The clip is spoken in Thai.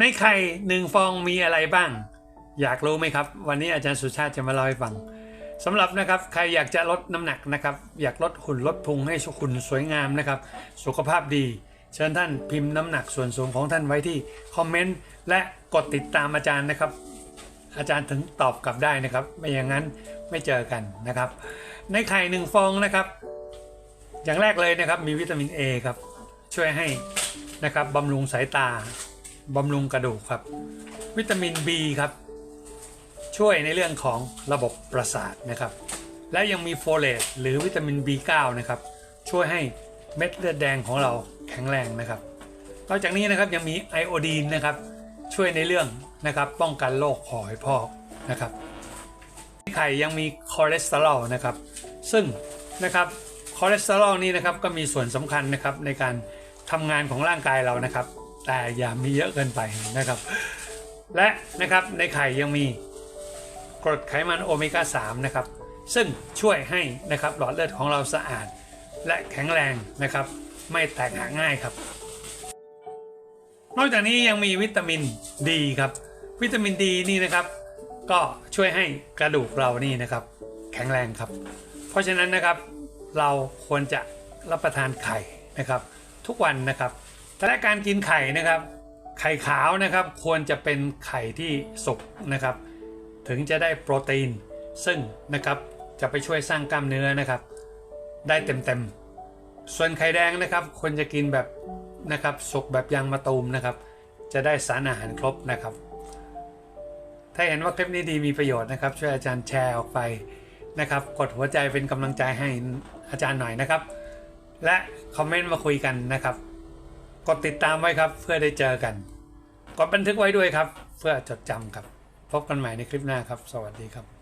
ในไข่หนึ่งฟองมีอะไรบ้าง อยากรู้ไหมครับ วันนี้อาจารย์สุชาติจะมาเล่าให้ฟังสำหรับนะครับใครอยากจะลดน้ำหนักนะครับ อยากลดหุ่นลดพุงให้หุ่นสวยงามนะครับ สุขภาพดี เชิญท่านพิมพ์น้ำหนักส่วนสูงของท่านไว้ที่คอมเมนต์และกดติดตามอาจารย์นะครับ อาจารย์ถึงตอบกลับได้นะครับ ไม่อย่างนั้นไม่เจอกันนะครับ ในไข่หนึ่งฟองนะครับ อย่างแรกเลยนะครับมีวิตามิน A ครับช่วยให้นะครับบำรุงสายตา บำรุงกระดูกครับ วิตามิน B ครับ ช่วยในเรื่องของระบบประสาทนะครับ และยังมีโฟเลตหรือวิตามิน B9 นะครับ ช่วยให้เม็ดเลือดแดงของเราแข็งแรงนะครับ นอกจากนี้นะครับยังมีไอโอดีนนะครับ ช่วยในเรื่องนะครับป้องกันโรคหอยพอกนะครับไข่ยังมีคอเลสเตอรอลนะครับ ซึ่งนะครับคอเลสเตอรอลนี่นะครับก็มีส่วนสำคัญนะครับในการทำงานของร่างกายเรานะครับ แต่อย่ามีเยอะเกินไปนะครับ และนะครับในไข่ยังมีกรดไขมันโอเมก้า3นะครับซึ่งช่วยให้นะครับหลอดเลือดของเราสะอาด และแข็งแรงนะครับ ไม่แตกหักง่ายครับ นอกจากนี้ยังมีวิตามินดีครับ วิตามินดีนี่นะครับ ก็ช่วยให้กระดูกเรานี่นะครับ แข็งแรงครับ เพราะฉะนั้นนะครับเราควรจะรับประทานไข่นะครับ ทุกวันนะครับ แต่ละการกินไข่นะครับ ไข่ขาวนะครับควรจะเป็นไข่ที่สุกนะครับ ถึงจะได้โปรตีน ซึ่งนะครับจะไปช่วยสร้างกล้ามเนื้อนะครับ ได้เต็มๆ ส่วนไข่แดงนะครับควรจะกินแบบนะครับสุกแบบยางมะตูมนะครับ จะได้สารอาหารครบนะครับ ถ้าเห็นว่าคลิปนี้ดีมีประโยชน์นะครับ ช่วยอาจารย์แชร์ออกไปนะครับ กดหัวใจเป็นกำลังใจให้อาจารย์หน่อยนะครับ และคอมเมนต์มาคุยกันนะครับ กดติดตามไว้ครับ เพื่อได้เจอกัน กดบันทึกไว้ด้วยครับ เพื่อจดจำครับ พบกันใหม่ในคลิปหน้าครับ สวัสดีครับ